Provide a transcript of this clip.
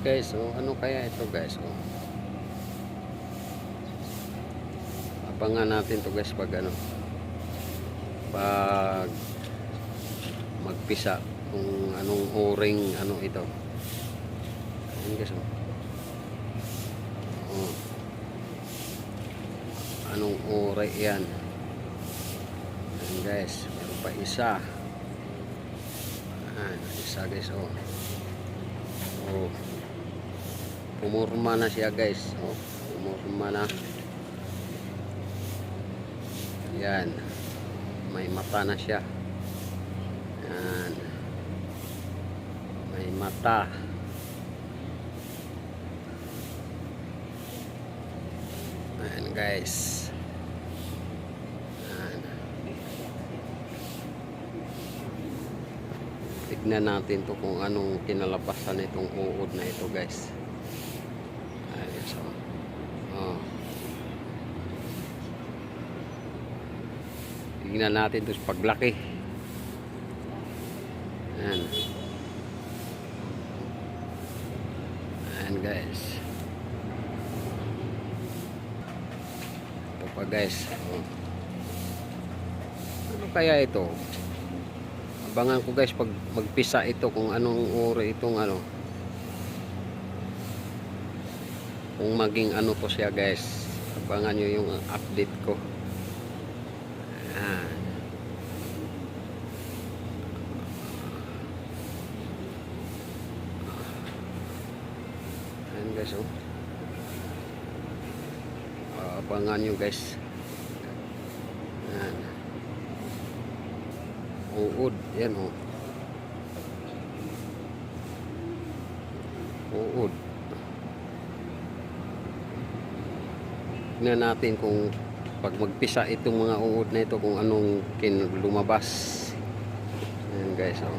Guys, oh, ano kaya ito guys? Oh. Abangan natin to guys pag ano. Pag magpisa kung anong oring ano ito. Ayan guys, oh. Oh. Anong ore yan? Ayan guys, meron pa isa. Ayan, isa guys, oh. Oh. Pumurma na siya guys. Oh, pumurma na. Yan. May mata na siya. Yan. May mata. Ayan guys. Yan. Tignan natin to kung anong kinalabasan nitong uod na ito guys. Ayan so. Oh. Tignan natin to sa paglaki. Ayan. Ayan guys. Ito pa guys. Oh. Ano kaya ito? Abangan ko guys pag magpisa ito kung anong uri itong ano. Kung maging ano to siya guys. Abangan nyo yung update ko. Ayan. Ayan guys oh. Ah, abangan nyo guys. Ayan. Uod. Yan oh. Uod. Tingnan natin kung pag magpisa itong mga uod na ito kung anong kin lumabas. Ayan guys oh.